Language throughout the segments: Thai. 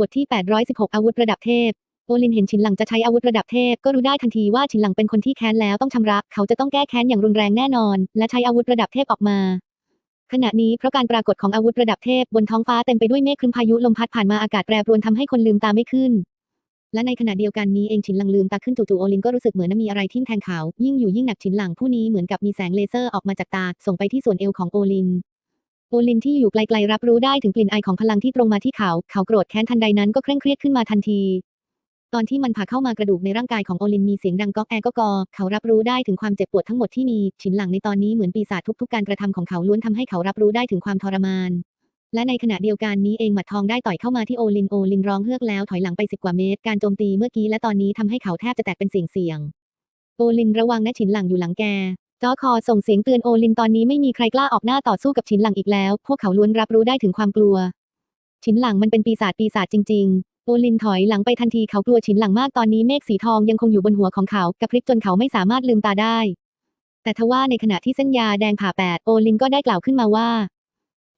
บทที่ 816 อาวุธระดับเทพ โอลินเห็นฉินหลังจะใช้อาวุธระดับเทพ ก็รู้ได้ทันทีว่าฉินหลังเป็นคนที่แค้นแล้วต้องชำระ เขาจะต้องแก้แค้นอย่างรุนแรงแน่นอน และใช้อาวุธระดับเทพออกมา ขณะนี้เพราะการปรากฏของอาวุธระดับเทพบนท้องฟ้าเต็มไปด้วยเมฆครึ้มพายุลมพัดผ่านมาอากาศแปรปรวนทำให้คนลืมตาไม่ขึ้น และในขณะเดียวกันนี้เองฉินหลังลืมตาขึ้นจู่ๆโอลินก็รู้สึกเหมือนมีอะไรทิ่มแทงเขา ยิ่งอยู่ยิ่งหนักฉินหลังผู้นี้เหมือนกับมีแสงเลเซอร์ออกมาจากตาส่งไปที่ส่วนเอวของโอลิน โอลินที่อยู่ไกลๆรับรู้ได้ถึงกลิ่นไอของพลังที่ตรงมาที่เขา เขาโกรธแค้นทันใดนั้นก็เคร่งเครียดขึ้นมาทันที ตอนที่มันผ่าเข้ามากระดูกในร่างกายของโอลินมีเสียงดังก๊อกแอก็กอ เขารับรู้ได้ถึงความเจ็บปวดทั้งหมดที่มีฉินหลังในตอนนี้เหมือนปีศาจทุกๆการกระทำของเขาล้วนทำให้เขารับรู้ได้ถึงความทรมาน และในขณะเดียวกันนี้เองหมัดทองได้ต่อยเข้ามาที่โอลินโอลินร้องเฮือกแล้วถอยหลังไปสิบกว่าเมตร การโจมตีเมื่อกี้และตอนนี้ทำให้เขาแทบจะแตกเป็นเสียงเสียงๆโอลินระวังนะฉินหลังอยู่หลังแก จอคอส่งเสียงเตือนโอลินตอนนี้ไม่มีใครกล้าออกหน้าต่อสู้กับฉินหลังอีกแล้ว พวกเขาล้วนรับรู้ได้ถึงความกลัว ฉินหลังมันเป็นปีศาจปีศาจจริง ๆ โอลินถอยหลังไปทันทีเขากลัวฉินหลังมากตอนนี้เมฆสีทองยังคงอยู่บนหัวของเขากระพริบจนเขาไม่สามารถลืมตาได้ แต่ทว่าในขณะที่เส้นยาแดงผ่าแปดโอลินก็ได้กล่าวขึ้นมาว่า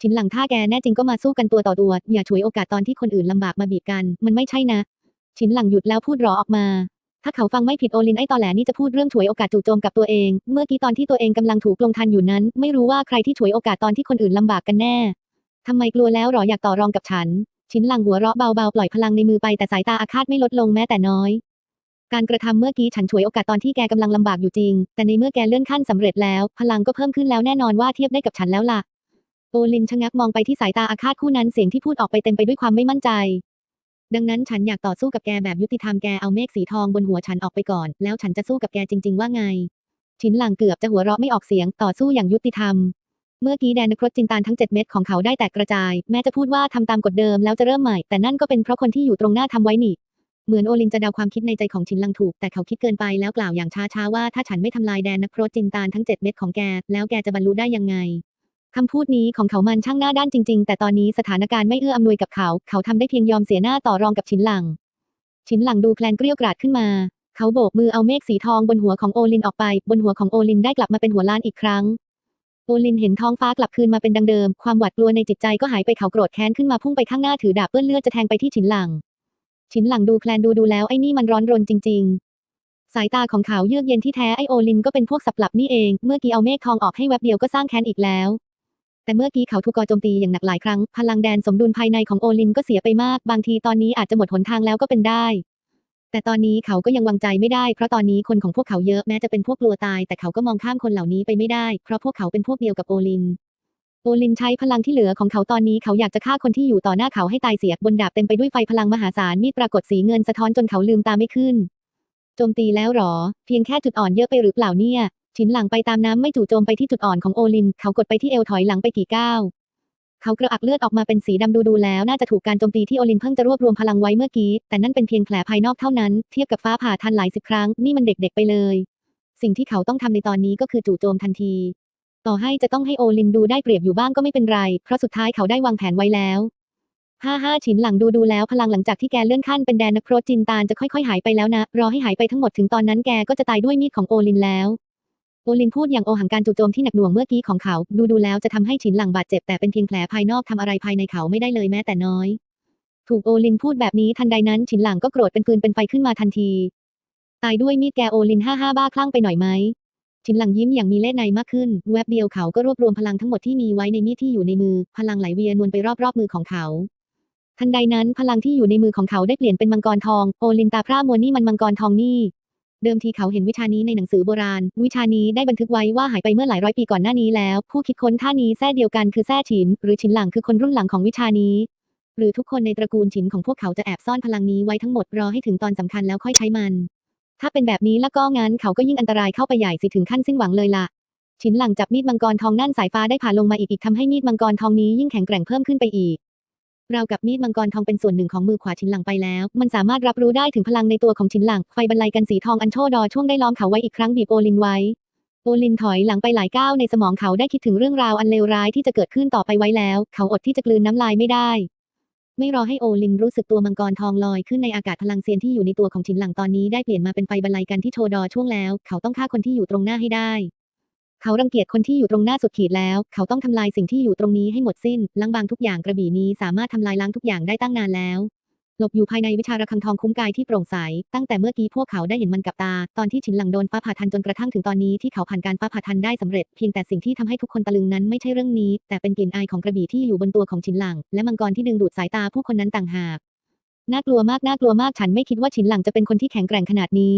ฉินหลังถ้าแกแน่จริงก็มาสู้กันตัวต่อตัวอย่าฉวยโอกาสตอนที่คนอื่นลำบากมาบีบกัน มันไม่ใช่นะ ฉินหลังหยุดแล้วพูดรอออกมา ถ้าเขาฟังไม่ผิดโอลินไอตอแหลนี่จะพูดเรื่องฉวยโอกาสจู่โจมกับตัวเอง เมื่อกี้ตอนที่ตัวเองกำลังถูกลงทันอยู่นั้น ไม่รู้ว่าใครที่ฉวยโอกาสตอนที่คนอื่นลำบากกันแน่ทำไมกลัวแล้วหรออยากต่อรองกับฉันฉินหลังหัวเราะเบาๆ ปล่อยพลังในมือไปแต่สายตาอาฆาตไม่ลดลงแม้แต่น้อย การกระทำเมื่อกี้ฉันฉวยโอกาสตอนที่แกกำลังลำบากอยู่จริง แต่ในเมื่อแกเลื่อนขั้นสำเร็จแล้ว พลังก็เพิ่มขึ้นแล้วแน่นอนว่าเทียบได้กับฉันแล้วล่ะโอลินชะงักมองไปที่สายตาอาฆาตคู่นั้นเสียงที่พูดออกไปเต็มไปด้วยความไม่มั่นใจ ดังนั้นฉันอยากต่อสู้กับแกแบบยุติธรรมแกเอาเมฆสีทองบนหัวฉันออกไปก่อน แล้วฉันจะสู้กับแกจริง ๆ ว่าไงฉินหลังเกือบจะหัวเราะไม่ออกเสียงต่อสู้อย่างยุติธรรม เมื่อกี้แดนนครจินตานทั้ง 7 เม็ดของเขาได้แตกกระจาย แม้จะพูดว่าทำตามกฎเดิมแล้วจะเริ่มใหม่ แต่นั่นก็เป็นเพราะคนที่อยู่ตรงหน้าทำไว้นี่เหมือนโอลินจะเดาความคิดในใจของฉินหลังถูก แต่เขาคิดเกินไปแล้วกล่าวอย่างช้าๆว่าถ้าฉันไม่ทำลายแดนนครจินตานทั้ง 7 เม็ดของแก แล้วแกจะบรรลุได้ยังไง คำพูดนี้ของเขามันช่างหน้าด้านจริง ๆ แต่ตอนนี้สถานการณ์ไม่เอื้ออำนวยกับเขา เขาทำได้เพียงยอมเสียหน้าต่อรองกับฉินหลังฉินหลังดูแคลนเกรี้ยวกราดขึ้นมา เขาโบกมือเอาเมฆสีทองบนหัวของโอลินออกไป บนหัวของโอลินได้กลับมาเป็นหัวล้านอีกครั้ง โอลินเห็นท้องฟ้ากลับคืนมาเป็นดังเดิม ความหวาดกลัวในจิตใจก็หายไปเขาโกรธแค้นขึ้นมาพุ่งไปข้างหน้าถือดาบเปื้อนเลือดจะแทงไปที่ฉินหลังฉินหลังดูแคลนดูดูแล้วไอ้นี่มันร้อนรนจริง ๆสายตาของเขาเยือกเย็นที่แท้ไอโอลินก็เป็นพวกสับหลับนี่เอง เมื่อกี้เอาเมฆทองออกให้แวบเดียวก็สร้างแค้นอีกแล้ว แต่เมื่อกี้เขาถูกกอโจมตีอย่างหนักหลายครั้ง พลังแดนสมดุลภายในของโอลินก็เสียไปมาก บางทีตอนนี้อาจจะหมดหนทางแล้วก็เป็นได้ แต่ตอนนี้เขาก็ยังวางใจไม่ได้ เพราะตอนนี้คนของพวกเขาเยอะแม้จะเป็นพวกกลัวตาย แต่เขาก็มองข้ามคนเหล่านี้ไปไม่ได้ เพราะพวกเขาเป็นพวกเดียวกับโอลิน โอลินใช้พลังที่เหลือของเขาตอนนี้เขาอยากจะฆ่าคนที่อยู่ต่อหน้าเขาให้ตายเสียบนดาบเต็มไปด้วยไฟพลังมหาศาลมีดปรากฏสีเงินสะท้อนจนเขาลืมตาไม่ขึ้น โจมตีแล้วหรอ เพียงแค่จุดอ่อนเยอะไปหรือเปล่าเนี่ย ฉินหลังไปตามน้ำไม่จู่โจมไปที่จุดอ่อนของโอลิน เขากดไปที่เอวถอยหลังไปกี่ก้าวเขากระอักเลือดออกมาเป็นสีดำดูดูๆแล้วน่าจะถูกการโจมตีที่โอลินเพิ่งจะรวบรวมพลังไว้เมื่อกี้ แต่นั่นเป็นเพียงแผลภายนอกเท่านั้น เทียบกับฟ้าผ่าทันหลายสิบครั้ง นี่มันเด็กๆไปเลย สิ่งที่เขาต้องทำในตอนนี้ก็คือจู่โจมทันที ต่อให้จะต้องให้โอลินดูได้เปรียบอยู่บ้างก็ไม่เป็นไร เพราะสุดท้ายเขาได้วางแผนไว้แล้วห้าห้าฉินหลังดูดูแล้วพลังหลังจากที่แกเลื่อนขั้นเป็นแดนนักโครจินตานจะค่อยๆหายไปแล้วนะ รอให้หายไปทั้งหมดถึงตอนนั้นแกก็จะตายด้วยมีดของโอลินแล้ว โอลินพูดอย่างโอหังการจู่โจมที่หนักหน่วงเมื่อกี้ของเขา ดูดูแล้วจะทำให้ฉินหลังบาดเจ็บแต่เป็นเพียงแผลภายนอกทำอะไรภายในเขาไม่ได้เลยแม้แต่น้อย ถูกโอลินพูดแบบนี้ทันใดนั้นฉินหลังก็โกรธเป็นฟืนเป็นไฟขึ้นมาทันที ตายด้วยมีดแกโอลินห้าห้าบ้าคลั่งไปหน่อยไหมฉินหลังยิ้มอย่างมีเล่ห์ในมากขึ้น แวบเดียวเขาก็รวบรวมพลังทั้งหมดที่มีไว้ในมีดที่อยู่ในมือ พลังไหลเวียนวนไปรอบๆมือของเขา ทันใดนั้นพลังที่อยู่ในมือของเขาได้เปลี่ยนเป็นมังกรทอง โอลินตาพร่ามวนี่มันมังกรทองนี่ เดิมทีเขาเห็นวิชานี้ในหนังสือโบราณ วิชานี้ได้บันทึกไว้ว่าหายไปเมื่อหลายร้อยปีก่อนหน้านี้แล้ว ผู้คิดค้นท่านี้แท้เดียวกันคือแท้ฉิน หรือฉินหลังคือคนรุ่นหลังของวิชานี้ หรือทุกคนในตระกูลฉินของพวกเขาจะแอบซ่อนพลังนี้ไว้ทั้งหมดรอให้ถึงตอนสำคัญแล้วค่อยใช้มัน ถ้าเป็นแบบนี้แล้วก็งั้นเขาก็ยิ่งอันตรายเข้าไปใหญ่สิถึงขั้นสิ้นหวังเลยล่ะฉินหลังจับมีดมังกรทองนั่นสายฟ้าได้ผ่าลงมาอีกอีกทำให้มีดมังกรทองนี้ยิ่งแข็งแกร่งเพิ่มขึ้นไปอีก เรากับมีดมังกรทองเป็นส่วนหนึ่งของมือขวาฉินหลังไปแล้ว มันสามารถรับรู้ได้ถึงพลังในตัวของฉินหลัง ไฟบรรลัยกันสีทองอันโชดอช่วงได้ล้อมเขาไว้อีกครั้งบีบโอลินไว้ โอลินถอยหลังไปหลายก้าวในสมองเขาได้คิดถึงเรื่องราวอันเลวร้ายที่จะเกิดขึ้นต่อไปไว้แล้ว เขาอดที่จะกลืนน้ำลายไม่ได้ ไม่รอให้โอลินรู้สึกตัวมังกรทองลอยขึ้นในอากาศพลังเซียนที่อยู่ในตัวของฉินหลังตอนนี้ได้เปลี่ยนมาเป็นไฟบรรลัยกันที่โชดอช่วงแล้ว เขาต้องฆ่าคนที่อยู่ตรงหน้าให้ได้ เขารังเกียจคนที่อยู่ตรงหน้าสุดขีดแล้ว เขาต้องทำลายสิ่งที่อยู่ตรงนี้ให้หมดสิ้นล้างบางทุกอย่างกระบี่นี้สามารถทำลายล้างทุกอย่างได้ตั้งนานแล้วหลบอยู่ภายในวิชาระฆังทองคุ้มกายที่โปร่งใส ตั้งแต่เมื่อกี้พวกเขาได้เห็นมันกับตา ตอนที่ฉินหลังโดนฟ้าผ่าทันจนกระทั่งถึงตอนนี้ที่เขาผ่านการฟ้าผ่าทันได้สำเร็จ เพียงแต่สิ่งที่ทำให้ทุกคนตะลึงนั้นไม่ใช่เรื่องนี้ แต่เป็นกลิ่นอายของกระบี่ที่อยู่บนตัวของฉินหลัง และมังกรที่ดึงดูดสายตาผู้คนนั้นต่างหาก น่ากลัวมากน่ากลัวมากฉันไม่คิดว่าฉินหลังจะเป็นคนที่แข็งแกร่งขนาดนี้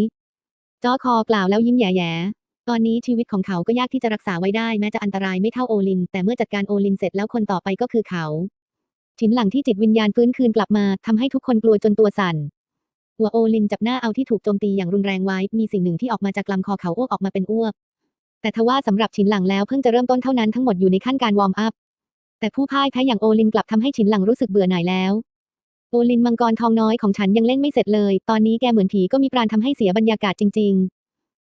จ้อคอกล่าวแล้วยิ้มแย่ๆ ตอนนี้ชีวิตของเขาก็ยากที่จะรักษาไว้ได้แม้จะอันตรายไม่เท่าโอลิน แต่เมื่อจัดการโอลินเสร็จแล้วคนต่อไปก็คือเขาฉินหลังที่จิตวิญญาณฟื้นคืนกลับมาทำให้ทุกคนกลัวจนตัวสั่นหัวโอลินจับหน้าเอาที่ถูกโจมตีอย่างรุนแรงไว้ มีสิ่งหนึ่งที่ออกมาจากลำคอเขาอ้วกออกมาเป็นอ้วก แต่ทว่าสำหรับฉินหลังแล้วเพิ่งจะเริ่มต้นเท่านั้นทั้งหมดอยู่ในขั้นการวอร์มอัพ แต่ผู้พ่ายแพ้อย่างโอลินกลับทำให้ฉินหลังรู้สึกเบื่อหน่ายแล้ว โอลินมังกรทองน้อยของฉันยังเล่นไม่เสร็จเลย ตอนนี้แกเหมือนผีก็มีปราณทำให้เสียบรรยากาศจริง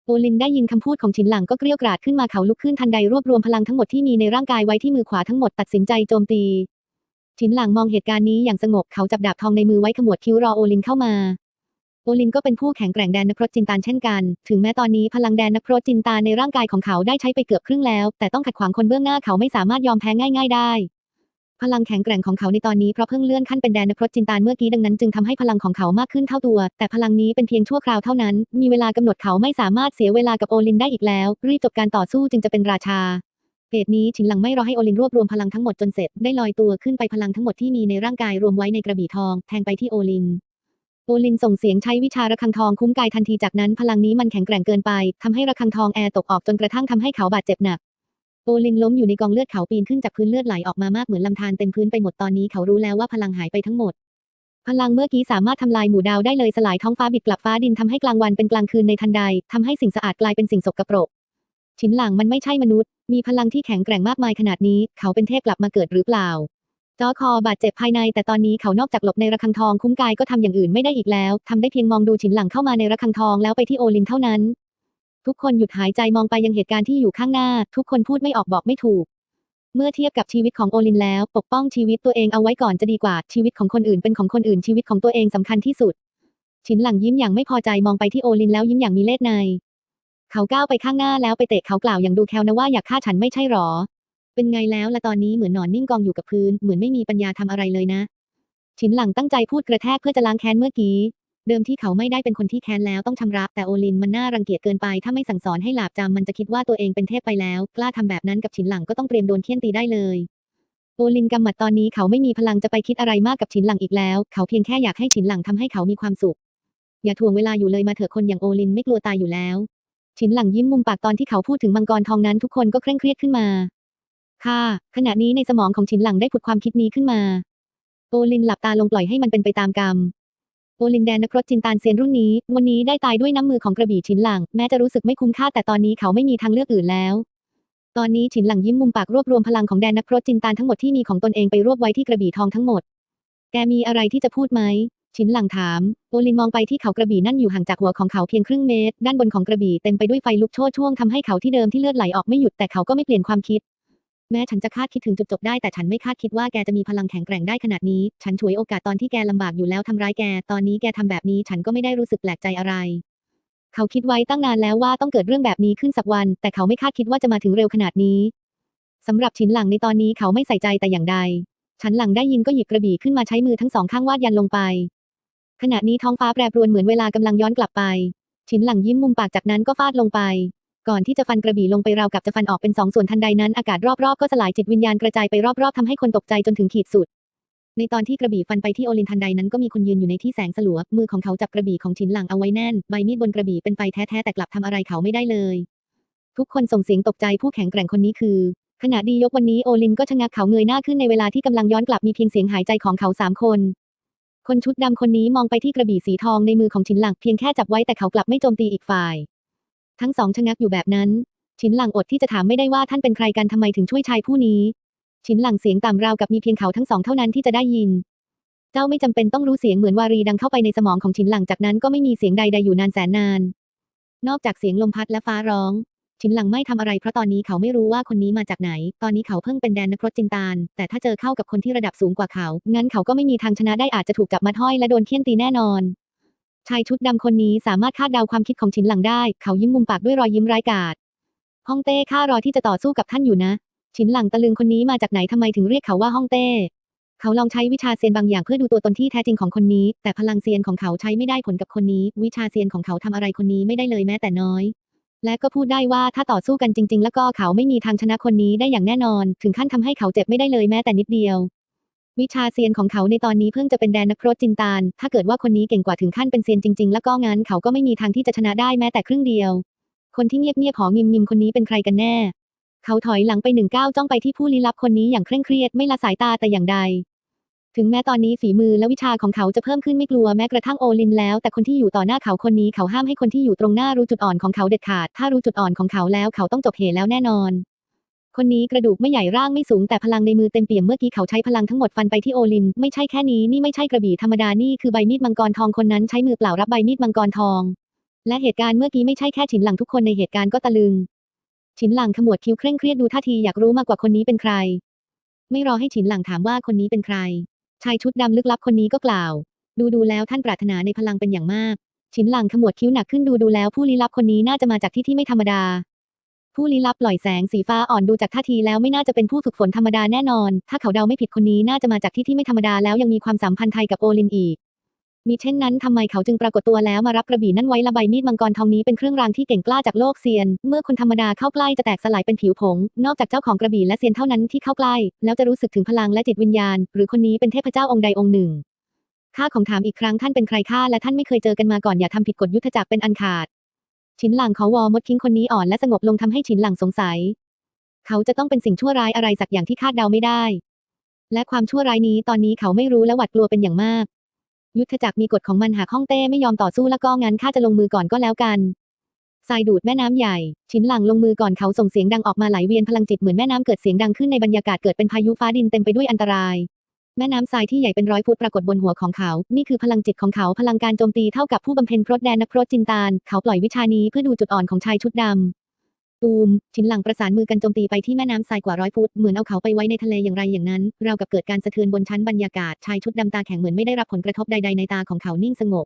โอลินได้ยินคำพูดของฉินหลังก็เกรี้ยวกราดขึ้นมาเขาลุกขึ้นทันใดรวบรวมพลังทั้งหมดที่มีในร่างกายไว้ที่มือขวาทั้งหมดตัดสินใจโจมตี ฉินหลังมองเหตุการณ์นี้อย่างสงบเขาจับดาบทองในมือไว้ขมวดคิ้วรอโอลินเข้ามาโอลินก็เป็นผู้แข็งแกร่งแดนนักพรตจินตานเช่นกัน ถึงแม้ตอนนี้พลังแดนนักพรตจินตานในร่างกายของเขาได้ใช้ไปเกือบครึ่งแล้ว แต่ต้องขัดขวางคนเบื้องหน้าเขาไม่สามารถยอมแพ้ง่าย ๆ ได้ พลังแข็งแกร่งของเขาในตอนนี้เพราะเพิ่งเลื่อนขั้นเป็นแดนนพรตจินตานเมื่อกี้ดังนั้นจึงทำให้พลังของเขามากขึ้นเท่าตัว แต่พลังนี้เป็นเพียงชั่วคราวเท่านั้น มีเวลากำหนดเขาไม่สามารถเสียเวลากับโอลินได้อีกแล้ว รีบจบการต่อสู้จึงจะเป็นราชาเหตุนี้ฉินหลังไม่รอให้โอลินรวบรวมพลังทั้งหมดจนเสร็จได้ลอยตัวขึ้นไปพลังทั้งหมดที่มีในร่างกายรวมไว้ในกระบี่ทอง แทงไปที่โอลินโอลินส่งเสียงใช้วิชาระฆังทองคุ้มกายทันทีจากนั้นพลังนี้มันแข็งแกร่งเกินไปทำให้ระฆังทองแอร์ตกออกจนกระทั่งทำให้เขาบาดเจ็บหนัก โอลินล้มอยู่ในกองเลือดเขาปีนขึ้นจากพื้นเลือดไหลออกมามากเหมือนลำธารเต็มพื้นไปหมดตอนนี้เขารู้แล้วว่าพลังหายไปทั้งหมด พลังเมื่อกี้สามารถทำลายหมู่ดาวได้เลยสลายท้องฟ้าบิดกลับฟ้าดินทำให้กลางวันเป็นกลางคืนในทันใดทำให้สิ่งสะอาดกลายเป็นสิ่งสกปรกฉินหลังมันไม่ใช่มนุษย์ มีพลังที่แข็งแกร่งมากมายขนาดนี้ เขาเป็นเทพกลับมาเกิดหรือเปล่าจอคอบาดเจ็บภายในแต่ตอนนี้เขานอกจากหลบในระฆังทองคุ้มกายก็ทำอย่างอื่นไม่ได้อีกแล้วทำได้เพียงมองดูฉินหลังเข้ามาในระฆังทองแล้วไปที่โอลินเท่านั้น ทุกคนหยุดหายใจมองไปยังเหตุการณ์ที่อยู่ข้างหน้า ทุกคนพูดไม่ออกบอกไม่ถูก เมื่อเทียบกับชีวิตของโอลินแล้ว ปกป้องชีวิตตัวเองเอาไว้ก่อนจะดีกว่าชีวิตของคนอื่นเป็นของคนอื่นชีวิตของตัวเองสำคัญที่สุดฉินหลังยิ้มอย่างไม่พอใจมองไปที่โอลินแล้วยิ้มอย่างมีเล่ห์ใน เขาก้าวไปข้างหน้าแล้วไปเตะเขากล่าวอย่างดูแคลนะว่าอยากฆ่าฉันไม่ใช่หรอ เป็นไงแล้วละตอนนี้เหมือนนอนนิ่งกองอยู่กับพื้นเหมือนไม่มีปัญญาทำอะไรเลยนะฉินหลังตั้งใจพูดกระแทกเพื่อจะล้างแค้นเมื่อกี้ เดิมที่เขาไม่ได้เป็นคนที่แค้นแล้วต้องชำระ แต่โอลินมันน่ารังเกียจเกินไป ถ้าไม่สั่งสอนให้หลาบจำมันจะคิดว่าตัวเองเป็นเทพไปแล้ว กล้าทำแบบนั้นกับฉินหลังก็ต้องเตรียมโดนเคี่ยนตีได้เลยโอลินกำหมัดตอนนี้เขาไม่มีพลังจะไปคิดอะไรมากกับฉินหลังอีกแล้ว เขาเพียงแค่อยากให้ฉินหลังทำให้เขามีความสุข อย่าถ่วงเวลาอยู่เลยมาเถอะคนอย่างโอลินไม่กลัวตายอยู่แล้ว ฉินหลังยิ้มมุมปากตอนที่เขาพูดถึงมังกรทองนั้นทุกคนก็เคร่งเครียดขึ้นมา ค่ะ ขณะนี้ในสมองของฉินหลังได้ผุดความคิดนี้ขึ้นมา โอลินหลับตาลงปล่อยให้มันเป็นไปตามกรรม โอลินแดนนักรจินตานเซียนรุ่นนี้ วันนี้ได้ตายด้วยน้ำมือของกระบี่ฉินหลัง แม้จะรู้สึกไม่คุ้มค่าแต่ตอนนี้เขาไม่มีทางเลือกอื่นแล้ว ตอนนี้ฉินหลังยิ้มมุมปากรวบรวมพลังของแดนนักพรตจินตานทั้งหมดที่มีของตนเองไปรวบไว้ที่กระบี่ทองทั้งหมด แกมีอะไรที่จะพูดไหม ฉินหลังถาม โอลินมองไปที่เขากระบี่นั่นอยู่ห่างจากหัวของเขาเพียงครึ่งเมตร ด้านบนของกระบี่เต็มไปด้วยไฟลุกโชนช่วงทำให้เขาที่เดิมที่เลือดไหลออกไม่หยุดแต่เขาก็ไม่เปลี่ยนความคิด แม้ฉันจะคาดคิดถึงจุดจบได้แต่ฉันไม่คาดคิดว่าแกจะมีพลังแข็งแกร่งได้ขนาดนี้ ฉันฉวยโอกาสตอนที่แกลำบากอยู่แล้วทำร้ายแก ตอนนี้แกทำแบบนี้ฉันก็ไม่ได้รู้สึกแปลกใจอะไร เขาคิดไว้ตั้งนานแล้วว่าต้องเกิดเรื่องแบบนี้ขึ้นสักวัน แต่เขาไม่คาดคิดว่าจะมาถึงเร็วขนาดนี้สำหรับฉินหลังในตอนนี้เขาไม่ใส่ใจแต่อย่างใด ฉันหลังได้ยินก็หยิบกระบี่ขึ้นมาใช้มือทั้งสองข้างวาดยันลงไป ขณะนี้ท้องฟ้าแปรปรวนเหมือนเวลากำลังย้อนกลับไป ฉินหลังยิ้มมุมปากจากนั้นก็ฟาดลงไป ก่อนที่จะฟันกระบี่ลงไปราวกับจะฟันออกเป็นสองส่วนทันใดนั้นอากาศรอบๆก็สลายจิตวิญญาณกระจายไปรอบๆทำให้คนตกใจจนถึงขีดสุด ในตอนที่กระบี่ฟันไปที่โอลินทันใดนั้นก็มีคนยืนอยู่ในที่แสงสลัว มือของเขาจับกระบี่ของฉินหลังเอาไว้แน่น ใบมีดบนกระบี่เป็นไฟแท้ๆแต่กลับทำอะไรเขาไม่ได้เลย ทุกคนส่งเสียงตกใจผู้แข็งแกร่งคนนี้คือขณะดียกวันนี้โอลินก็ชะงักเขาเงยหน้าขึ้นในเวลาที่กำลังย้อนกลับมีเพียงเสียงหายใจของเขาสามคน คนชุดดำคนนี้มองไปที่กระบี่สีทองในมือของฉินหลังเพียงแค่จับไว้แต่เขากลับไม่โจมตีอีกฝ่าย ทั้งสองชะงักอยู่แบบนั้น ฉินหลังอดที่จะถามไม่ได้ว่าท่านเป็นใครกันทำไมถึงช่วยชายผู้นี้ ฉินหลังเสียงต่ำราวกับมีเพียงเขาทั้งสองเท่านั้นที่จะได้ยิน เจ้าไม่จำเป็นต้องรู้เสียงเหมือนวารีดังเข้าไปในสมองของฉินหลังจากนั้นก็ไม่มีเสียงใดๆอยู่นานแสนนาน นอกจากเสียงลมพัดและฟ้าร้อง ฉินหลังไม่ทำอะไรเพราะตอนนี้เขาไม่รู้ว่าคนนี้มาจากไหน ตอนนี้เขาเพิ่งเป็นแดนนักรจินตานแต่ถ้าเจอเข้ากับคนที่ระดับสูงกว่าเขา งั้นเขาก็ไม่มีทางชนะได้อาจจะถูกจับมัดห้อยและโดนเคี่ยนตีแน่นอน ชายชุดดำคนนี้สามารถคาดเดาความคิดของฉินหลังได้ เขายิ้มมุมปากด้วยรอยยิ้มร้ายกาจฮ่องเต้ข้ารอที่จะต่อสู้กับท่านอยู่นะ ฉินหลังตะลึงคนนี้มาจากไหนทำไมถึงเรียกเขาว่าฮ่องเต้ เขาลองใช้วิชาเซียนบางอย่างเพื่อดูตัวตนที่แท้จริงของคนนี้ แต่พลังเซียนของเขาใช้ไม่ได้ผลกับคนนี้ วิชาเซียนของเขาทำอะไรคนนี้ไม่ได้เลยแม้แต่น้อย และก็พูดได้ว่าถ้าต่อสู้กันจริง ๆ แล้วก็เขาไม่มีทางชนะคนนี้ได้อย่างแน่นอน ถึงขั้นทำให้เขาเจ็บไม่ได้เลยแม้แต่นิดเดียว วิชาเซียนของเขาในตอนนี้เพิ่งจะเป็นแดนนักพรตจินตาน ถ้าเกิดว่าคนนี้เก่งกว่าถึงขั้นเป็นเซียนจริง ๆ แล้วก็งั้นเขาก็ไม่มีทางที่จะชนะได้แม้แต่ครึ่งเดียว คนที่เงียบๆหอมิมมิมคนนี้เป็นใครกันแน่ เขาถอยหลังไปหนึ่งก้าวจ้องไปที่ผู้ลี้ลับคนนี้อย่างเคร่งเครียดไม่ละสายตาแต่อย่างใด ถึงแม้ตอนนี้ฝีมือและวิชาของเขาจะเพิ่มขึ้นไม่กลัวแม้กระทั่งโอลินแล้ว แต่คนที่อยู่ต่อหน้าเขาคนนี้เขาห้ามให้คนที่อยู่ตรงหน้ารู้จุดอ่อนของเขาเด็ดขาด ถ้ารู้จุดอ่อนของเขาแล้วเขาต้องจบเหตุแล้วแน่นอน คนนี้กระดูกไม่ใหญ่ร่างไม่สูงแต่พลังในมือเต็มเปี่ยมเมื่อกี้เขาใช้พลังทั้งหมดฟันไปที่โอลิน ไม่ใช่แค่นี้นี่ไม่ใช่กระบี่ธรรมดานี่คือใบมีดมังกรทองคนนั้นใช้มือเปล่ารับใบมีดมังกรทอง และเหตุการณ์เมื่อกี้ไม่ใช่แค่ฉินหลังทุกคนในเหตุการณ์ก็ตะลึง ฉินหลังขมวดคิ้วเคร่งเครียดดูท่าทีอยากรู้มากกว่าคนนี้เป็นใคร ไม่รอให้ฉินหลังถามว่าคนนี้เป็นใคร ชายชุดดำลึกลับคนนี้ก็กล่าว ดูดูแล้วท่านปรารถนาในพลังเป็นอย่างมาก ฉินหลังขมวดคิ้วหนักขึ้นดูดูแล้วผู้ลี้ลับคนนี้น่าจะมาจากที่ที่ไม่ธรรมดา ผู้ลี้ลับปล่อยแสงสีฟ้าอ่อนดูจากท่าทีแล้วไม่น่าจะเป็นผู้ฝึกฝนธรรมดาแน่นอน ถ้าเขาเดาไม่ผิดคนนี้น่าจะมาจากที่ที่ไม่ธรรมดาแล้วยังมีความสัมพันธ์ไทยกับโอลินอีก มีเช่นนั้นทำไมเขาจึงปรากฏตัวแล้วมารับกระบี่นั่นไว้ละใบมีดมังกรทองนี้เป็นเครื่องรางที่เก่งกล้าจากโลกเซียน เมื่อคนธรรมดาเข้าใกล้จะแตกสลายเป็นผิวผง นอกจากเจ้าของกระบี่และเซียนเท่านั้นที่เข้าใกล้ แล้วจะรู้สึกถึงพลังและจิตวิญญาณ หรือคนนี้เป็นเทพเจ้าองค์ใดองค์หนึ่งข้าของถามอีกครั้งท่านเป็นใครข้าและท่านไม่เคยเจอกันมาก่อนอย่าทำผิดกฎยุทธจักรเป็นอันขาด ฉินหลังเขาวอมดคิงคนนี้อ่อนและสงบลงทำให้ฉินหลังสงสัย เขาจะต้องเป็นสิ่งชั่วร้ายอะไรสักอย่างที่คาดเดาไม่ได้ และความชั่วร้ายนี้ตอนนี้เขาไม่รู้และหวาดกลัวเป็นอย่างมาก ยุทธจักรมีกฎของมันหากฮ่องเต้ไม่ยอมต่อสู้แล้วก็งั้นข้าจะลงมือก่อนก็แล้วกันทรายดูดแม่น้ำใหญ่ฉินหลังลงมือก่อนเขาส่งเสียงดังออกมาไหลเวียนพลังจิตเหมือนแม่น้ำเกิดเสียงดังขึ้นในบรรยากาศเกิดเป็นพายุฟ้าดินเต็มไปด้วยอันตราย แม่น้ำทรายที่ใหญ่เป็นร้อยฟุตปรากฏบนหัวของเขา นี่คือพลังจิตของเขา พลังการโจมตีเท่ากับผู้บำเพ็ญพรตแดนนักพรตจินตาน เขาปล่อยวิชานี้เพื่อดูจุดอ่อนของชายชุดดำตูมฉินหลังประสานมือกันโจมตีไปที่แม่น้ำทรายกว่าร้อยฟุต เหมือนเอาเขาไปไว้ในทะเลอย่างไรอย่างนั้น เรากับเกิดการสะเทือนบนชั้นบรรยากาศ ชายชุดดำตาแข็งเหมือนไม่ได้รับผลกระทบใดๆในตาของเขานิ่งสงบ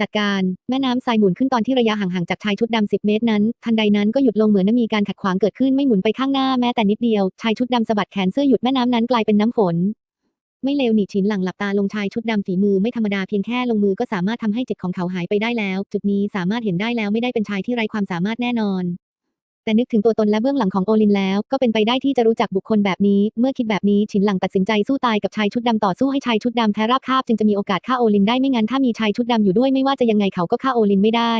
จัดการแม่น้ำทรายหมุนขึ้นตอนที่ระยะห่างๆจากชายชุดดำสิบเมตรนั้น ทันใดนั้นก็หยุดลงเหมือนมีการขัดขวางเกิดขึ้นไม่หมุนไปข้างหน้าแม้แต่นิดเดียว ชายชุดดำสะบัดแขนเสื้อหยุดแม่น้ำนั้นกลายเป็นน้ำฝน ไม่เลวหนีฉินหลังหลับตาลงชายชุดดำฝีมือไม่ธรรมดาเพียงแค่ลงมือก็สามารถทำให้จิตของเขาหายไปได้แล้ว จุดนี้สามารถเห็นได้แล้วไม่ได้เป็นชายที่ไร้ความสามารถแน่นอนแต่นึกถึงตัวตนและเบื้องหลังของโอลินแล้วก็เป็นไปได้ที่จะรู้จักบุคคลแบบนี้ เมื่อคิดแบบนี้ฉินหลังตัดสินใจสู้ตายกับชายชุดดำต่อสู้ให้ชายชุดดำแพ้ราบคาบจึงจะมีโอกาสฆ่าโอลินได้ไม่งั้นถ้ามีชายชุดดำอยู่ด้วยไม่ว่าจะยังไงเขาก็ฆ่าโอลินไม่ได้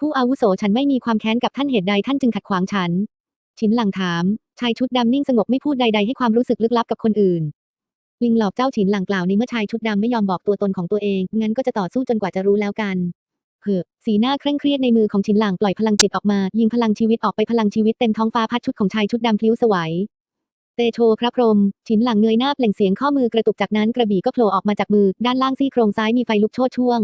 ผู้อาวุโสฉันไม่มีความแค้นกับท่านเหตุใดท่านจึงขัดขวางฉัน ฉินหลังถาม ชายชุดดำนิ่งสงบไม่พูดใด ๆ ให้ความรู้สึกลึกลับกับคนอื่น วิงหลอกเจ้าฉินหลังกล่าวในเมื่อชายชุดดำไม่ยอมบอกตัวตนของตัวเอง งั้นก็จะต่อสู้จนกว่าจะรู้แล้วกันเฮ้อสีหน้าเคร่งเครียดในมือของฉินหลังปล่อยพลังจิตออกมา ยิงพลังชีวิตออกไปพลังชีวิตเต็มท้องฟ้าพัดชุดของชายชุดดำพลิ้วสวัยเตโชพระพรหมฉินหลังเงยหน้าเปล่งเสียงข้อมือกระตุกจากนั้นกระบี่ก็โผล่ออกมาจากมือ ด้านล่างซี่โครงซ้ายมีไฟลุกโชนช่วง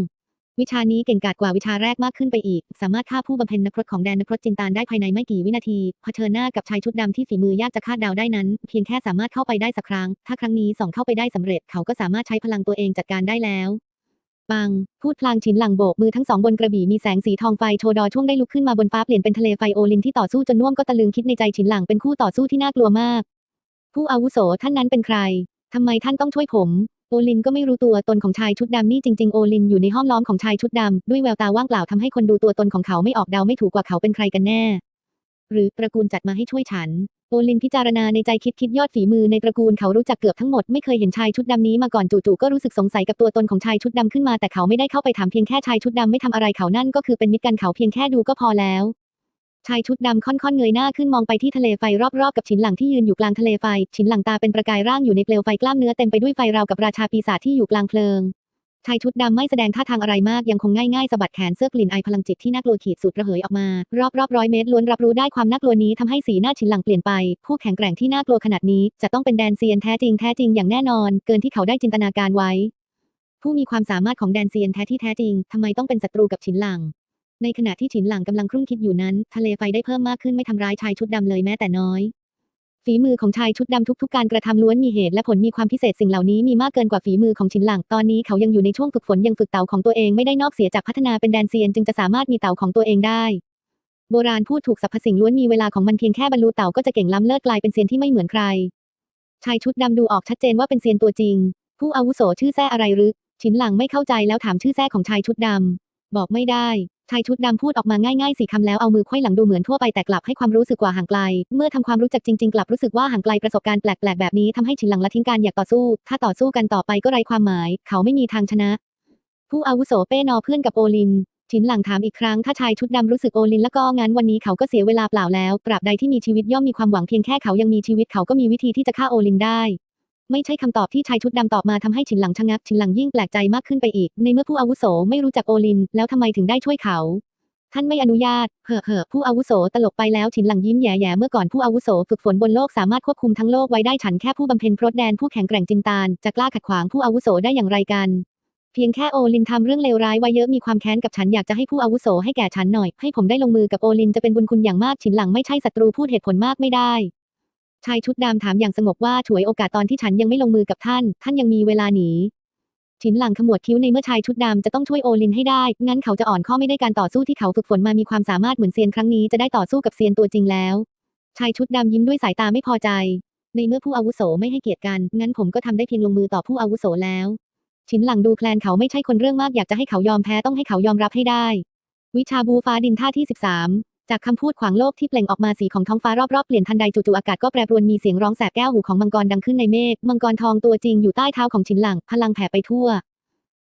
วิชานี้เก่งกาจกว่าวิชาแรกมากขึ้นไปอีก สามารถฆ่าผู้บำเพ็ญนักพรตของแดนนักพรตจินตานได้ภายในไม่กี่วินาที เผชิญหน้ากับชายชุดดำที่ฝีมือยากจะคาดเดาได้นั้น เพียงแค่สามารถเข้าไปได้สักครั้ง ถ้าครั้งนี้ส่องเข้าไปได้สำเร็จ เขาก็สามารถใช้พลังตัวเองจัดการได้แล้วปัง พูดพลางฉินหลังโบกมือทั้งสองบนกระบี่มีแสงสีทองไฟโชดอช่วงได้ลุกขึ้นมาบนฟ้าเปลี่ยนเป็นทะเลไฟโอลินที่ต่อสู้จนน่วมก็ตะลึงคิดในใจฉินหลังเป็นคู่ต่อสู้ที่น่ากลัวมาก ผู้อาวุโสท่านนั้นเป็นใครทำไมท่านต้องช่วยผม โอลินก็ไม่รู้ตัวตนของชายชุดดำนี่จริงๆโอลินอยู่ในห้อมล้อมของชายชุดดำด้วยแววตาว่างเปล่าทำให้คนดูตัวตนของเขาไม่ออกเดาไม่ถูกว่าเขาเป็นใครกันแน่ หรือตระกูลจัดมาให้ช่วยฉัน โอลินพิจารณาในใจคิดคิดยอดฝีมือในตระกูลเขารู้จักเกือบทั้งหมดไม่เคยเห็นชายชุดดำนี้มาก่อนจู่ๆก็รู้สึกสงสัยกับตัวตนของชายชุดดำขึ้นมาแต่เขาไม่ได้เข้าไปถามเพียงแค่ชายชุดดำไม่ทำอะไรเขานั่นก็คือเป็นมิตรกันเขาเพียงแค่ดูก็พอแล้ว ชายชุดดำค่อนๆเงยหน้าขึ้นมองไปที่ทะเลไฟรอบๆกับฉินหลังที่ยืนอยู่กลางทะเลไฟ ฉินหลังตาเป็นประกายร่างอยู่ในเปลวไฟกล้ามเนื้อเต็มไปด้วยไฟราวกับราชาปีศาจที่อยู่กลางเพลิงชายชุดดำไม่แสดงท่าทางอะไรมากยังคงง่ายๆสะบัดแขนเสื้อกลิ่นไอพลังจิตที่น่ากลัวขีดสุดระเหยออกมารอบๆร้อยเมตรล้วนรับรู้ได้ความน่ากลัวนี้ทำให้สีหน้าฉินหลังเปลี่ยนไป ผู้แข็งแกร่งที่น่ากลัวขนาดนี้ จะต้องเป็นแดนเซียนแท้จริงแท้จริงอย่างแน่นอน เกินที่เขาได้จินตนาการไว้ ผู้มีความสามารถของแดนเซียนแท้ที่แท้จริงทำไมต้องเป็นศัตรูกับฉินหลัง ในขณะที่ฉินหลังกำลังครุ่นคิดอยู่นั้น ทะเลไฟได้เพิ่มมากขึ้นไม่ทำร้ายชายชุดดำเลยแม้แต่น้อย ฝีมือของชายชุดดำทุก ๆ การกระทำล้วนมีเหตุและผลมีความพิเศษสิ่งเหล่านี้มีมากเกินกว่าฝีมือของฉินหลัง ตอนนี้เขายังอยู่ในช่วงฝึกฝนยังฝึกเต่าของตัวเองไม่ได้นอกเสียจากพัฒนาเป็นแดนเซียนจึงจะสามารถมีเต่าของตัวเองได้ โบราณพูดถูกสรรพสิ่งล้วนมีเวลาของมันเพียงแค่บรรลุเต่าก็จะเก่งล้ำเลิศกลายเป็นเซียนที่ไม่เหมือนใคร ชายชุดดำดูออกชัดเจนว่าเป็นเซียนตัวจริง ผู้อาวุโสชื่อแซ่อะไรรือฉินหลังไม่เข้าใจแล้วถามชื่อแซ่ของชายชุดดำบอกไม่ได้ ชายชุดดำพูดออกมาง่ายๆสี่คำแล้วเอามือไขว้หลังดูเหมือนทั่วไปแต่กลับให้ความรู้สึกกว่าห่างไกล เมื่อทำความรู้จักจริงๆ กลับรู้สึกว่าห่างไกลประสบการณ์แปลกๆแบบนี้ทำให้ฉินหลังละทิ้งการอยากต่อสู้ ถ้าต่อสู้กันต่อไปก็ไร้ความหมาย เขาไม่มีทางชนะ ผู้อาวุโสเป้นอเพื่อนกับโอลินฉินหลังถามอีกครั้งถ้าชายชุดดำรู้สึกโอลินแล้วก็งั้นวันนี้เขาก็เสียเวลาเปล่าแล้วตราบใดที่มีชีวิตย่อมมีความหวังเพียงแค่เขายังมีชีวิตเขาก็มีวิธีที่จะฆ่าโอลินได้ ไม่ใช่คำตอบที่ชายชุดดำตอบมาทำให้ฉินหลังชะงักฉินหลังยิ่งแปลกใจมากขึ้นไปอีก ในเมื่อผู้อาวุโสไม่รู้จักโอลิน แล้วทำไมถึงได้ช่วยเขา ท่านไม่อนุญาตเห่อเห่อผู้อาวุโสตลกไปแล้วฉินหลังยิ้มแย่ๆเมื่อก่อนผู้อาวุโสฝึกฝนบนโลกสามารถควบคุมทั้งโลกไว้ได้ฉันแค่ผู้บำเพ็ญพรตแดนผู้แข็งแกร่งจินตานจะกล้าขัดขวางผู้อาวุโสได้อย่างไรกันเพียงแค่โอลินทำเรื่องเลวร้ายไว้เยอะมีความแค้นกับฉันอยากจะให้ผู้อาวุโสให้แก่ฉันหน่อย ให้ผมได้ลงมือกับโอลินจะเป็นบุญคุณอย่างมากฉินหลังไม่ใช่ศัตรูพูดเหตุผลมากไม่ได้ ชายชุดดำถามอย่างสงบว่าฉวยโอกาสตอนที่ฉันยังไม่ลงมือกับท่าน ท่านยังมีเวลาหนีฉินหลังขมวดคิ้วในเมื่อชายชุดดำจะต้องช่วยโอลินให้ได้ งั้นเขาจะอ่อนข้อไม่ได้การต่อสู้ที่เขาฝึกฝนมามีความสามารถเหมือนเซียนครั้งนี้จะได้ต่อสู้กับเซียนตัวจริงแล้ว ชายชุดดำยิ้มด้วยสายตาไม่พอใจ ในเมื่อผู้อาวุโสไม่ให้เกียรติกัน งั้นผมก็ทำได้เพียงลงมือต่อผู้อาวุโสแล้ว ฉินหลังดูแคลนเขาไม่ใช่คนเรื่องมากอยากจะให้เขายอมแพ้ต้องให้เขายอมรับให้ได้ วิชาบูฟ้าดินท่าที่ 13 จากคำพูดขวางโลกที่เปล่งออกมาสีของท้องฟ้ารอบๆเปลี่ยนทันใดจู่ๆอากาศก็แปรปรวนมีเสียงร้องแสบแก้วหูของมังกรดังขึ้นในเมฆมังกรทองตัวจริงอยู่ใต้เท้าของฉินหลัง พลังแผ่ไปทั่ว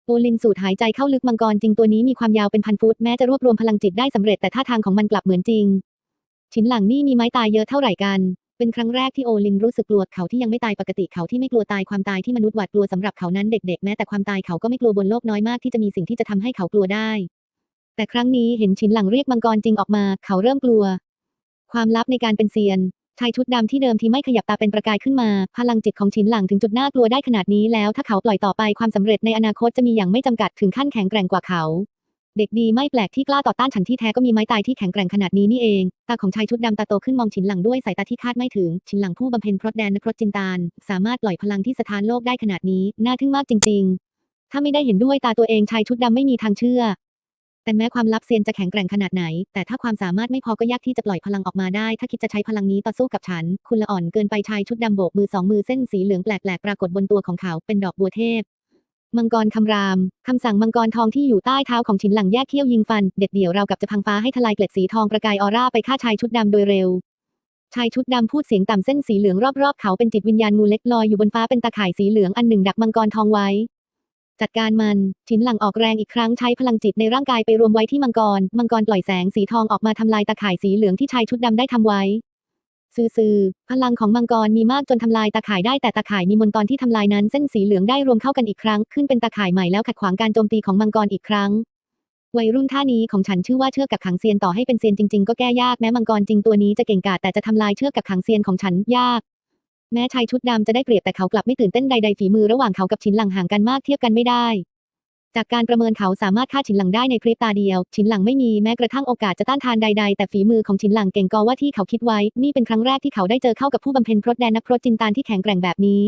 โอลินสูดหายใจเข้าลึกมังกรจริงตัวนี้มีความยาวเป็นพันฟุตแม้จะรวบรวมพลังจิตได้สำเร็จแต่ท่าทางของมันกลับเหมือนจริงฉินหลังนี่มีไม้ตายเยอะเท่าไหร่กัน เป็นครั้งแรกที่โอลินรู้สึกกลัวเขาที่ยังไม่ตายปกติเขาที่ไม่กลัวตายความตายที่มนุษย์หวาดกลัวสำหรับเขานั้นเด็กๆ แม้แต่ความตายเขาก็ไม่กลัวบนโลกน้อยมากที่จะมีสิ่งที่จะทำให้เขากลัวได้ แต่ครั้งนี้เห็นฉินหลังเรียกมังกรจริงออกมา เขาเริ่มกลัว ความลับในการเป็นเซียนชายชุดดำที่เดิมที่ไม่ขยับตาเป็นประกายขึ้นมา พลังจิตของฉินหลังถึงจุดน่ากลัวได้ขนาดนี้แล้วถ้าเขาปล่อยต่อไปความสำเร็จในอนาคตจะมีอย่างไม่จำกัดถึงขั้นแข็งแกร่งกว่าเขา เด็กดีไม่แปลกที่กล้าต่อต้านฉันที่แท้ก็มีไม้ตายที่แข็งแกร่งขนาดนี้นี่เอง ตาของชายชุดดำตาโตขึ้นมองฉินหลังด้วยสายตาที่คาดไม่ถึงฉินหลังผู้บำเพ็ญพรตแดนนครตจินตานสามารถปล่อยพลังที่สถานโลกได้ขนาดนี้น่าทึ่งมากจริง ๆ ถ้าไม่ได้เห็นด้วยตาตัวเองชายชุดดำไม่มีทางเชื่อ แต่แม้ความลับเซียนจะแข็งแกร่งขนาดไหน แต่ถ้าความสามารถไม่พอก็ยากที่จะปล่อยพลังออกมาได้ ถ้าคิดจะใช้พลังนี้ต่อสู้กับฉัน คุณละอ่อนเกินไปชายชุดดำโบกมือสองมือเส้นสีเหลืองแปลกๆปรากฏบนตัวของเขาเป็นดอกบัวเทพ มังกรคำราม คำสั่งมังกรทองที่อยู่ใต้เท้าของฉินหลังแยกเขี้ยวยิงฟัน เด็ดเดี่ยวเรากับจะพังฟ้าให้ทลายเกล็ดสีทองประกายออร่าไปฆ่าชายชุดดำโดยเร็วชายชุดดำพูดเสียงต่ำเส้นสีเหลืองรอบๆเขาเป็นจิตวิญญาณงูเล็กลอยอยู่บนฟ้าเป็นตาข่ายสีเหลืองอันหนึ่งดักมังกรทองไว้ จัดการมันฉินหลังออกแรงอีกครั้งใช้พลังจิตในร่างกายไปรวมไว้ที่มังกร มังกรปล่อยแสงสีทองออกมาทำลายตาข่ายสีเหลืองที่ชายชุดดำได้ทำไว้ซื่อๆพลังของมังกรมีมากจนทำลายตาข่ายได้แต่ตาข่ายมีมนตอนที่ทำลายนั้นเส้นสีเหลืองได้รวมเข้ากันอีกครั้ง ขึ้นเป็นตาข่ายใหม่แล้วขัดขวางการโจมตีของมังกรอีกครั้ง วัยรุ่นท่านี้ของฉันชื่อว่าเชือกกับขังเซียนต่อให้เป็นเซียนจริงๆ ก็แก้ยากแม้มังกรจริงตัวนี้จะเก่งกาจแต่จะทำลายเชือกกับขังเซียนของฉันยาก แม้ชายชุดดำจะได้เปรียบแต่เขากลับไม่ตื่นเต้นใดๆฝีมือระหว่างเขากับฉินหลังห่างกันมากเทียบกันไม่ได้ จากการประเมินเขาสามารถฆ่าฉินหลังได้ในพริบตาเดียวฉินหลังไม่มีแม้กระทั่งโอกาสจะต้านทานใด ๆ แต่ฝีมือของฉินหลังเก่งกว่าที่เขาคิดไว้ นี่เป็นครั้งแรกที่เขาได้เจอเข้ากับผู้บำเพ็ญพรตแดนนักพรตจินตานที่แข็งแกร่งแบบนี้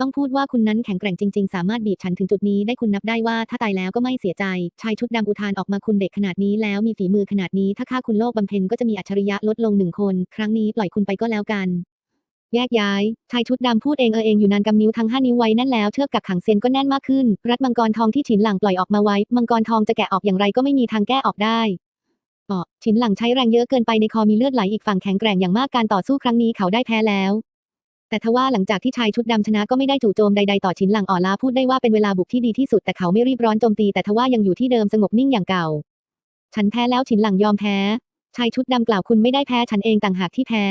ต้องพูดว่าคุณนั้นแข็งแกร่งจริง ๆ สามารถบีบฉันถึงจุดนี้ได้คุณนับได้ว่าถ้าตายแล้วก็ไม่เสียใจ ชายชุดดำอุทานออกมาคุณเด็กขนาดนี้แล้วมีฝีมือขนาดนี้ถ้าฆ่าคุณโลกบำเพ็ญก็จะมีอัจฉริยะลดลงหนึ่งคน ครั้งนี้ปล่อยคุณไปก็แล้วกัน แยกย้ายชายชุดดำพูดเองเออเองอยู่นานกำนิ้วทั้งห้านิ้วไว้แน่นแล้วเชือกกักขังเซนก็แน่นมากขึ้น รัดมังกรทองที่ฉินหลังปล่อยออกมาไว้ มังกรทองจะแกะออกอย่างไรก็ไม่มีทางแก้ออกได้อ๋อฉินหลังใช้แรงเยอะเกินไปในคอมีเลือดไหลอีกฝั่งแข็งแกร่งอย่างมากการต่อสู้ครั้งนี้เขาได้แพ้แล้ว แต่ทว่าหลังจากที่ชายชุดดำชนะก็ไม่ได้จู่โจมใดๆต่อฉินหลังอ่อนล้าพูดได้ว่าเป็นเวลาบุกที่ดีที่สุดแต่เขาไม่รีบร้อนโจมตีแต่ทว่ายังอยู่ที่เดิมสงบนิ่งอย่างเก่า ฉันแพ้แล้วฉินหลังยอมแพ้ ชายชุดดำกล่าวคุณไม่ได้แพ้ฉันเองต่างหากที่แพ้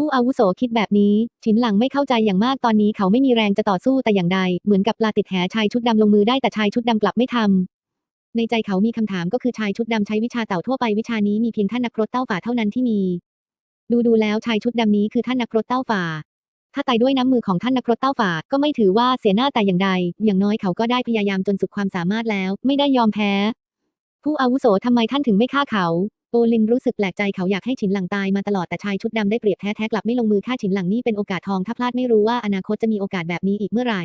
ผู้อาวุโสคิดแบบนี้ ฉินหลังไม่เข้าใจอย่างมากตอนนี้เขาไม่มีแรงจะต่อสู้แต่อย่างใด เหมือนกับปลาติดแหชายชุดดำลงมือได้แต่ชายชุดดำกลับไม่ทำในใจเขามีคำถามก็คือชายชุดดำใช้วิชาเต่าทั่วไปวิชานี้มีเพียงท่านนักรถเต้าฝ่าเท่านั้นที่มี ดูดูแล้วชายชุดดำนี้คือท่านนักรถเต้าฝ่า ถ้าตายด้วยน้ำมือของท่านนักรถเต้าฝ่าก็ไม่ถือว่าเสียหน้าแต่อย่างใด อย่างน้อยเขาก็ได้พยายามจนสุดความสามารถแล้ว ไม่ได้ยอมแพ้ ผู้อาวุโสทำไมท่านถึงไม่ฆ่าเขา โอลินรู้สึกแปลกใจเขาอยากให้ฉินหลังตายมาตลอดแต่ชายชุดดำได้เปรียบแท้ๆกลับไม่ลงมือฆ่าฉินหลังนี่เป็นโอกาสทองถ้าพลาดไม่รู้ว่าอนาคตจะมีโอกาสแบบนี้อีกเมื่อไหร่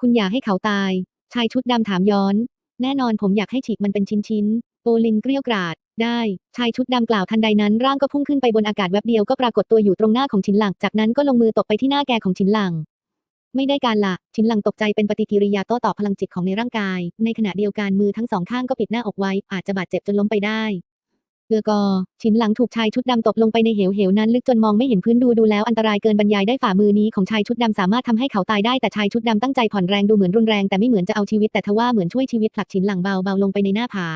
คุณอยากให้เขาตาย ชายชุดดำถามย้อน แน่นอนผมอยากให้ฉีกมันเป็นชิ้นๆโอลินเกลี้ยวกราดได้ ชายชุดดำกล่าวทันใดนั้น ร่างก็พุ่งขึ้นไปบนอากาศแวบเดียวก็ปรากฏตัวอยู่ตรงหน้าของฉินหลังจากนั้นก็ลงมือตบไปที่หน้าแกของฉินหลังไม่ได้การละฉินหลังตกใจเป็นปฏิกิริยาโต้ตอบพลังจิตของในร่างกาย ในขณะเดียวกันมือทั้งสองข้างก็ปิดหน้าอกไว้ อาจจะบาดเจ็บจนล้มไปได้ เอือกอฉินหลังถูกชายชุดดำตบลงไปในเหวเหวนั้นลึกจนมองไม่เห็นพื้นดูดูแล้วอันตรายเกินบรรยายได้ฝ่ามือนี้ของชายชุดดำสามารถทำให้เขาตายได้แต่ชายชุดดำตั้งใจผ่อนแรงดูเหมือนรุนแรงแต่ไม่เหมือนจะเอาชีวิตแต่ทว่าเหมือนช่วยชีวิตผลักฉินหลังเบาเบาลงไปในหน้าผา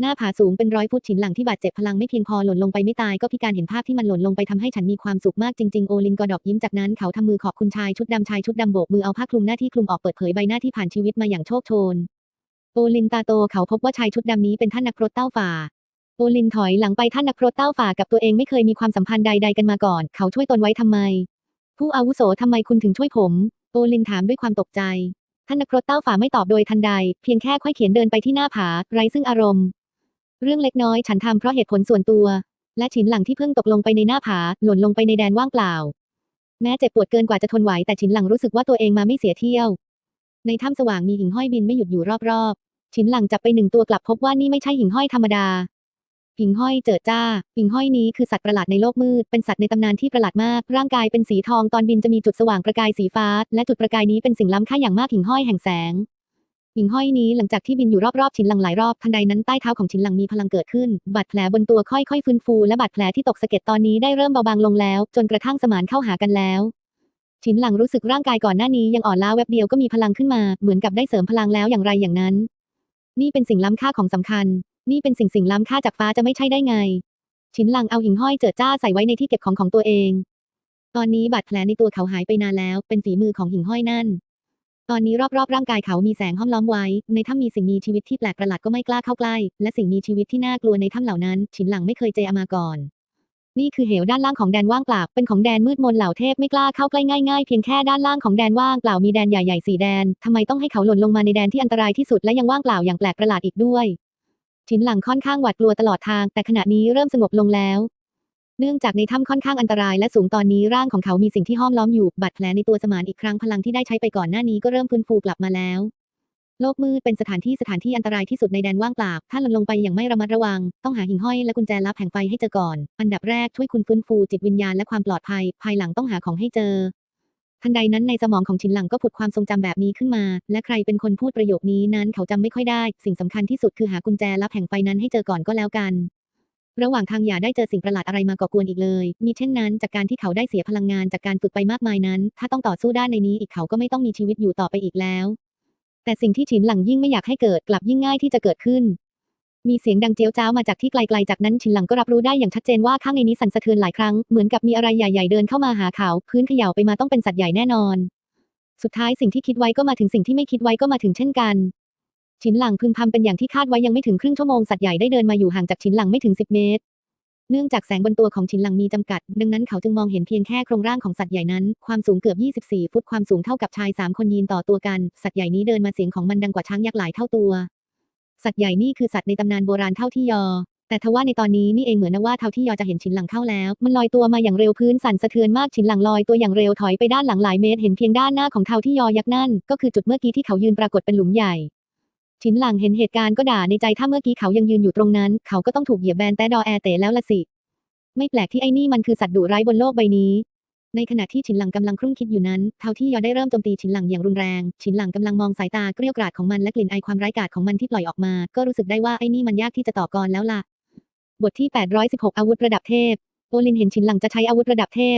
หน้าผาสูงเป็นร้อยฟุตฉินหลังที่บาดเจ็บพลังไม่เพียงพอหล่นลงไปไม่ตายก็พิการเห็นภาพที่มันหล่นลงไปทำให้ฉันมีความสุขมากจริงๆโอลินกอดอกยิ้มจากนั้นเขาทำมือขอบคุณชายชุดดำชายชุดดำโบกมือเอาผ้าคลุมหน้าที่คลุมออกเปิดเผยใบหน้าที่ผ่านชีวิตมาอย่างโชคโชนโอลินตาโตเขาพบว่าชายชุดดำนี้เป็นท่านนักรบเต้าฝ่า โอลินถอยหลังไปท่านนักรบเต้าฝ่ากับตัวเองไม่เคยมีความสัมพันธ์ใด ๆ กันมาก่อน เขาช่วยตนไว้ทำไม ผู้อาวุโสทำไมคุณถึงช่วยผม โอลินถามด้วยความตกใจ ท่านนักรบเต้าฝ่าไม่ตอบโดยทันใด เพียงแค่ค่อยเขียนเดินไปที่หน้าผา ไร้ซึ่งอารมณ์ เรื่องเล็กน้อยฉันทำเพราะเหตุผลส่วนตัว และฉินหลังที่เพิ่งตกลงไปในหน้าผา หล่นลงไปในแดนว่างเปล่า แม้เจ็บปวดเกินกว่าจะทนไหวแต่ฉินหลังรู้สึกว่าตัวเองมาไม่เสียเที่ยว ในถ้ำสว่างมีหิ่งห้อยบินไม่หยุดอยู่รอบๆฉินหลังจับไปหนึ่งตัวกลับพบว่านี่ไม่ใช่หิ่งห้อยธรรมดา หิ่งห้อยเจิดจ้า หิ่งห้อยนี้คือสัตว์ประหลาดในโลกมืด เป็นสัตว์ในตำนานที่ประหลาดมาก ร่างกายเป็นสีทอง ตอนบินจะมีจุดสว่างประกายสีฟ้า และจุดประกายนี้เป็นสิ่งล้ำค่าอย่างมากหิ่งห้อยแห่งแสง หิ่งห้อยนี้หลังจากที่บินอยู่รอบๆฉินหลังหลายรอบ ทันใดนั้นใต้เท้าของฉินหลังมีพลังเกิดขึ้น บาดแผลบนตัวค่อยๆฟื้นฟู และบาดแผลที่ตกสะเก็ดตอนนี้ได้เริ่มเบาบางลงแล้ว จนกระทั่งสมานเข้าหากันแล้วฉินหลังรู้สึกร่างกายก่อนหน้านี้ยังอ่อนล้าแวบเดียวก็มีพลังขึ้นมา เหมือนกับได้เสริมพลังแล้วอย่างไรอย่างนั้น นี่เป็นสิ่งล้ำค่าของสำคัญ นี่เป็นสิ่งสิ่งล้ำค่าจากฟ้าจะไม่ใช่ได้ไงฉินหลังเอาหิ่งห้อยเจิดจ้าใส่ไว้ในที่เก็บของของตัวเอง ตอนนี้บาดแผลในตัวเขาหายไปนานแล้ว เป็นฝีมือของหิ่งห้อยนั่น ตอนนี้รอบๆร่างกายเขามีแสงห้อมล้อมไว้ ในถ้ำมีสิ่งมีชีวิตที่แปลกประหลาดก็ไม่กล้าเข้าใกล้ และสิ่งมีชีวิตที่น่ากลัวในถ้ำเหล่านั้นฉินหลังไม่เคยเจอมาก่อน นี่คือเหวด้านล่างของแดนว่างเปล่า เป็นของแดนมืดมนเหล่าเทพไม่กล้าเข้าใกล้ง่ายๆ เพียงแค่ด้านล่างของแดนว่างเปล่ามีแดนใหญ่ๆสี่แดนทำไมต้องให้เขาหล่นลงมาในแดนที่อันตรายที่สุดและยังว่างเปล่าอย่างแปลกประหลาดอีกด้วย ฉินหลังค่อนข้างหวาดกลัวตลอดทาง แต่ขณะนี้เริ่มสงบลงแล้ว เนื่องจากในถ้ำค่อนข้างอันตรายและสูงตอนนี้ร่างของเขามีสิ่งที่ห้อมล้อมอยู่บาดแผลในตัวสมานอีกครั้งพลังที่ได้ใช้ไปก่อนหน้านี้ก็เริ่มฟื้นฟูกลับมาแล้ว โลกมืดเป็นสถานที่สถานที่อันตรายที่สุดในแดนว่างเปล่าถ้าหล่นลงไปอย่างไม่ระมัดระวัง ต้องหาหิ่งห้อยและกุญแจลับแห่งไฟให้เจอก่อน อันดับแรกช่วยคุณฟื้นฟูจิตวิญญาณและความปลอดภัย ภายหลังต้องหาของให้เจอ ทันใดนั้นในสมองของชินหลังก็ผุดความทรงจำแบบนี้ขึ้นมา และใครเป็นคนพูดประโยคนี้นั้นเขาจำไม่ค่อยได้ สิ่งสำคัญที่สุดคือหากุญแจลับแห่งไฟนั้นให้เจอก่อนก็แล้วกัน ระหว่างทางอย่าได้เจอสิ่งประหลาดอะไรมาก่อกวนอีกเลย มีเช่นนั้น จากการที่เขาได้เสียพลังงานจากการฝึกไปมากมายนั้น ถ้าต้องต่อสู้ด้านในนี้อีกเขาก็ไม่ต้องมีชีวิตอยู่ต่อไปอีกแล้ว แต่สิ่งที่ฉินหลังยิ่งไม่อยากให้เกิดกลับยิ่งง่ายที่จะเกิดขึ้น มีเสียงดังเจียวจ้าวมาจากที่ไกลๆจากนั้นฉินหลังก็รับรู้ได้อย่างชัดเจนว่าข้างในนี้สั่นสะเทือนหลายครั้งเหมือนกับมีอะไรใหญ่ๆเดินเข้ามาหาเขาพื้นเขย่าไปมาต้องเป็นสัตว์ใหญ่แน่นอน สุดท้ายสิ่งที่คิดไว้ก็มาถึงสิ่งที่ไม่คิดไว้ก็มาถึงเช่นกันฉินหลังพึมพำเป็นอย่างที่คาดไว้ยังไม่ถึงครึ่งชั่วโมงสัตว์ใหญ่ได้เดินมาอยู่ห่างจากฉินหลังไม่ถึง 10 เมตร เนื่องจากแสงบนตัวของฉินหลังมีจำกัด ดังนั้นเขาจึงมองเห็นเพียงแค่โครงร่างของสัตว์ใหญ่นั้น ความสูงเกือบ 24 ฟุตความสูงเท่ากับชาย 3 คนยืนต่อตัวกัน สัตว์ใหญ่นี้เดินมาเสียงของมันดังกว่าช้างยักษ์หลายเท่าตัว สัตว์ใหญ่นี่คือสัตว์ในตำนานโบราณเท่าที่ยอ แต่ทว่าในตอนนี้นี่เองเหมือนนะว่าเท่าที่ยอจะเห็นฉินหลังเข้าแล้ว มันลอยตัวมาอย่างเร็วพื้นสั่นสะเทือนมากฉินหลังลอยตัวอย่างเร็วถอยไปด้านหลังหลายเมตรเห็นเพียงด้านหน้าของเท่าที่ยอยักษ์นั่น ก็คือจุดเมื่อกี้ที่เขายืนปรากฏเป็นหลุมใหญ่ฉินหลังเห็นเหตุการณ์ก็ด่าในใจถ้าเมื่อกี้เขายังยืนอยู่ตรงนั้น เขาก็ต้องถูกเหยียบแบนแต่ดอแอเตแล้วละสิ ไม่แปลกที่ไอ้นี่มันคือสัตว์ดุร้ายบนโลกใบนี้ ในขณะที่ฉินหลังกำลังครุ่นคิดอยู่นั้นเท่าที่ยอได้เริ่มโจมตีฉินหลังอย่างรุนแรง ฉินหลังกำลังมองสายตาเกรี้ยวกราดของมันและกลิ่นไอความร้ายกาจของมันที่ปล่อยออกมา ก็รู้สึกได้ว่าไอ้นี่มันยากที่จะต่อกรแล้วล่ะ บทที่ 816 อาวุธระดับเทพ โอลินเห็นฉินหลังจะใช้อาวุธระดับเทพ